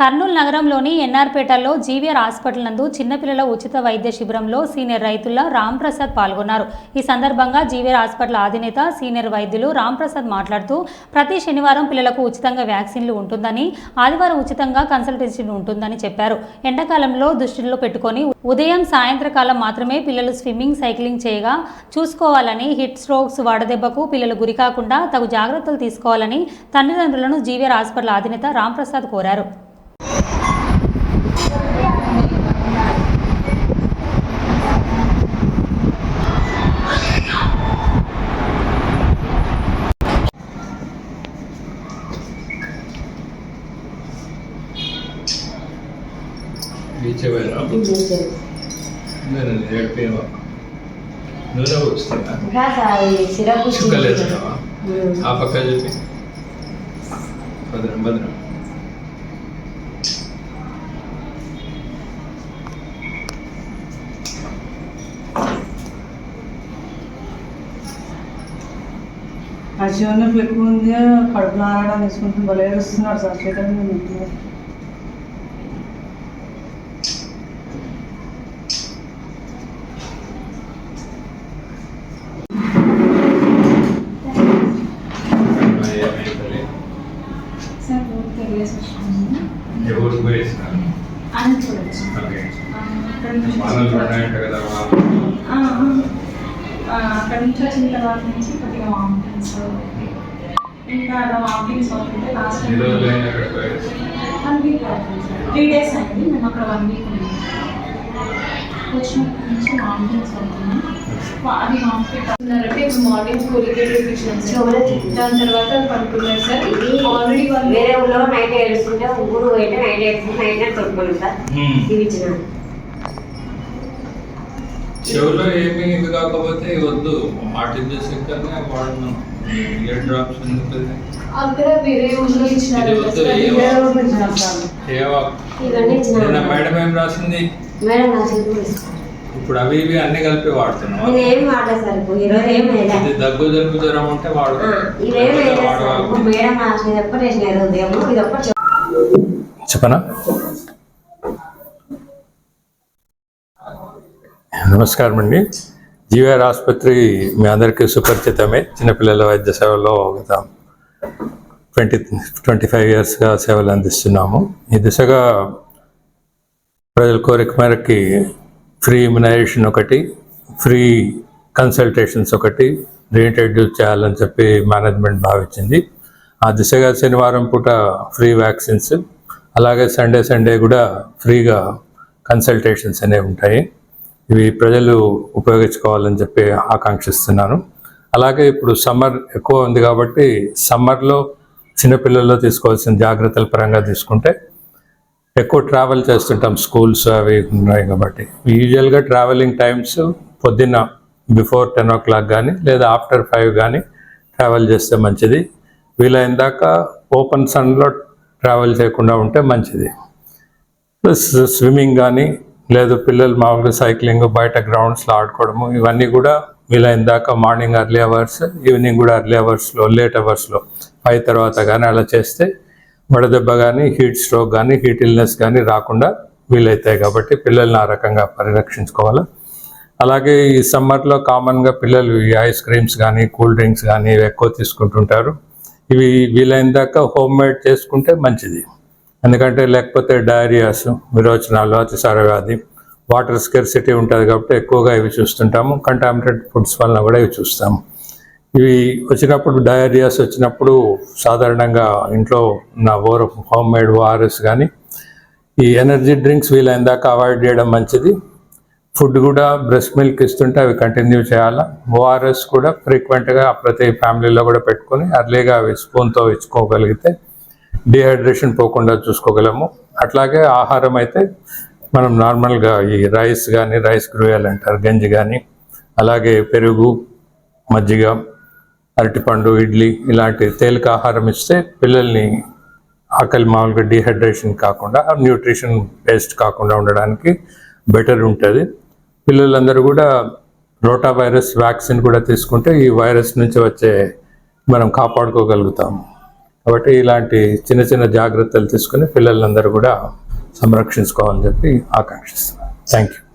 కర్నూలు నగరంలోని ఎన్ఆర్పేటలో GVR hospital నందు చిన్నపిల్లల ఉచిత వైద్య శిబిరంలో సీనియర్ రైతుల రాంప్రసాద్ పాల్గొన్నారు. ఈ సందర్భంగా జీవీఆర్ హాస్పిటల్ అధినేత సీనియర్ వైద్యులు రాంప్రసాద్ మాట్లాడుతూ ప్రతి శనివారం పిల్లలకు ఉచితంగా వ్యాక్సిన్లు ఉంటుందని ఆదివారం ఉచితంగా కన్సల్టేషన్ ఉంటుందని చెప్పారు. ఎండాకాలంలో దృష్టిలో పెట్టుకొని ఉదయం సాయంత్రకాలం మాత్రమే పిల్లలు స్విమ్మింగ్ సైక్లింగ్ చేయగా చూసుకోవాలని హిట్ స్ట్రోక్స్ వడదెబ్బకు పిల్లలు గురికాకుండా తగు జాగ్రత్తలు తీసుకోవాలని తల్లిదండ్రులను జీవీఆర్ హాస్పిటల్ అధినేత రాంప్రసాద్ కోరారు. బీచ్ నేను ఏడిపోయావా నూనె వస్తున్నా సిరప్ ఆ పక్క చూపి. భద్రం భద్రం. ఆ ఎక్కువ ఉంది తీసుకుంటుంది సార్. చైతన్య ఎవరు ఓకే. అక్కడ నుంచి వచ్చిన తర్వాత నుంచి కొద్దిగా వామిటింగ్స్ ఇంకా అలా వామిటింగ్స్ అవుతుంటే last one week three days అయింది మేము అక్కడ వన్ వీక్ ఉన్నాం. వచ్చినప్పటి నుంచి వామిటింగ్స్ అవుతుంది అది అవుతున్నారంటే ఇప్పుడు మార్నింగ్ స్కూల్కి చూపించాను సార్ దాని తర్వాత పడుకున్నారు సార్ ఆల్రెడీ వాళ్ళు వేరే ఊళ్ళో నైట్ ఏడుస్తుంటే ఊరు పోయితే నైట్ ఏడుస్తుంటే నైట్ సార్ చూపించిన చెవులో ఏమీ ఇది కాకపోతే వద్దు. కన్నా వాడినాం ఇయర్ డ్రాప్స్ ఎందుకు ఇది? అక్కడ వేరే ఊళ్ళో ఇచ్చినారు. ఇది వద్దు, సార్. ఏ సార్ ఇవన్నీ ఇచ్చిన మేడం రాసింది? మేడం ఇస్తాను ఇప్పుడు అవి ఇవి అన్ని కలిపి వాడుతున్నావా? నేను ఏమి వాడలేదు సార్ ఇప్పుడు ఈరోజు ఏం వేయలే ఇది దగ్గు జలుబు జ్వరం ఉంటే వాడు ఆ, ఇవేం వేయలేదు సార్. వాడు- ఇప్పుడు మేడం నా చేతి ఒక్కటి వేసినారు ఉదయం ఇది ఒక్కటి చెప్పనా? నమస్కారం అండి. జీవీఆర్ ఆసుపత్రి మీ అందరికీ సుపరిచితమే. చిన్నపిల్లల వైద్య సేవలో గత ట్వంటీ ట్వంటీ ఫైవ్ ఇయర్స్గా సేవలు అందిస్తున్నాము. ఈ దిశగా ప్రజల కోరిక మేరకి ఫ్రీ ఇమ్యునైజేషన్ ఒకటి ఫ్రీ కన్సల్టేషన్స్ ఒకటి రీఇంట్రడ్యూస్ చేయాలని చెప్పి మేనేజ్మెంట్ భావించింది. ఆ దిశగా శనివారం పూట ఫ్రీ వ్యాక్సిన్స్ అలాగే సండే సండే కూడా ఫ్రీగా కన్సల్టేషన్స్ అనేవి ఉంటాయి. ఇవి ప్రజలు ఉపయోగించుకోవాలని చెప్పి ఆకాంక్షిస్తున్నాను. అలాగే ఇప్పుడు సమ్మర్ ఎక్కువ ఉంది కాబట్టి సమ్మర్లో చిన్నపిల్లల్లో తీసుకోవాల్సిన జాగ్రత్తల పరంగా తీసుకుంటే ఎక్కువ ట్రావెల్ చేస్తుంటాం స్కూల్స్ అవి ఉన్నాయి కాబట్టి. యూజువల్గా ట్రావెలింగ్ టైమ్స్ పొద్దున్న బిఫోర్ టెన్ ఓ క్లాక్ కానీ లేదా ఆఫ్టర్ ఫైవ్ కానీ ట్రావెల్ చేస్తే మంచిది. వీలైన దాకా ఓపెన్ సన్లో ట్రావెల్ చేయకుండా ఉంటే మంచిది. ప్లస్ స్విమ్మింగ్ కానీ లేదు పిల్లలు మామూలుగా సైక్లింగ్ బయట గ్రౌండ్స్లో ఆడుకోవడము ఇవన్నీ కూడా వీలైన దాకా మార్నింగ్ అర్లీ అవర్స్ ఈవినింగ్ కూడా అర్లీ అవర్స్లో లేట్ అవర్స్లో ఫైవ్ తర్వాత కానీ అలా చేస్తే వడదెబ్బ కానీ హీట్ స్ట్రోక్ కానీ హీట్ ఇల్నెస్ కానీ రాకుండా వీలవుతాయి కాబట్టి పిల్లల్ని ఆ రకంగా పరిరక్షించుకోవాలి. అలాగే ఈ సమ్మర్లో కామన్గా పిల్లలు ఈ ఐస్ క్రీమ్స్ కానీ కూల్ డ్రింక్స్ కానీ ఎక్కువ తీసుకుంటుంటారు. ఇవి వీలైన దాకా హోమ్ మేడ్ చేసుకుంటే మంచిది. ఎందుకంటే లేకపోతే డయేరియాస్ విరోచనాలు అతిసార వ్యాధి వాటర్ స్కెర్సిటీ ఉంటుంది కాబట్టి ఎక్కువగా ఇవి చూస్తుంటాము. కంటామినేటెడ్ ఫుడ్స్ వలన కూడా ఇవి చూస్తాము. ఇవి వచ్చినప్పుడు డయారియాస్ వచ్చినప్పుడు సాధారణంగా ఇంట్లో ఉన్న ఓర హోమ్ మేడ్ ఓఆర్ఎస్ కానీ ఈ ఎనర్జీ డ్రింక్స్ వీలైన దాకా అవాయిడ్ చేయడం మంచిది. ఫుడ్ కూడా బ్రెస్ట్ మిల్క్ ఇస్తుంటే అవి కంటిన్యూ చేయాలా? ఓఆర్ఎస్ కూడా ఫ్రీక్వెంట్గా ప్రతి ఫ్యామిలీలో కూడా పెట్టుకొని అర్లీగా అవి స్పూన్తో ఇచ్చుకోగలిగితే డిహైడ్రేషన్ పోకుండా చూసుకోగలము. అట్లాగే ఆహారం అయితే మనం నార్మల్గా ఈ రైస్ కానీ రైస్ గ్రూయల్ అంటారు గంజి కానీ అలాగే పెరుగు మజ్జిగ అరటిపండు ఇడ్లీ ఇలాంటి తేలిక ఆహారం ఇస్తే పిల్లల్ని ఆకలి మామూలుగా డిహైడ్రేషన్ కాకుండా న్యూట్రిషన్ బేస్డ్ కాకుండా ఉండడానికి బెటర్ ఉంటుంది. పిల్లలందరూ కూడా రోటా వైరస్ వ్యాక్సిన్ కూడా తీసుకుంటే ఈ వైరస్ నుంచి వచ్చే మనం కాపాడుకోగలుగుతాము కాబట్టి ఇలాంటి చిన్న చిన్న జాగ్రత్తలు తీసుకుని పిల్లలందరూ కూడా సంరక్షించుకోవాలని చెప్పి ఆకాంక్షిస్తున్నాను. Thank you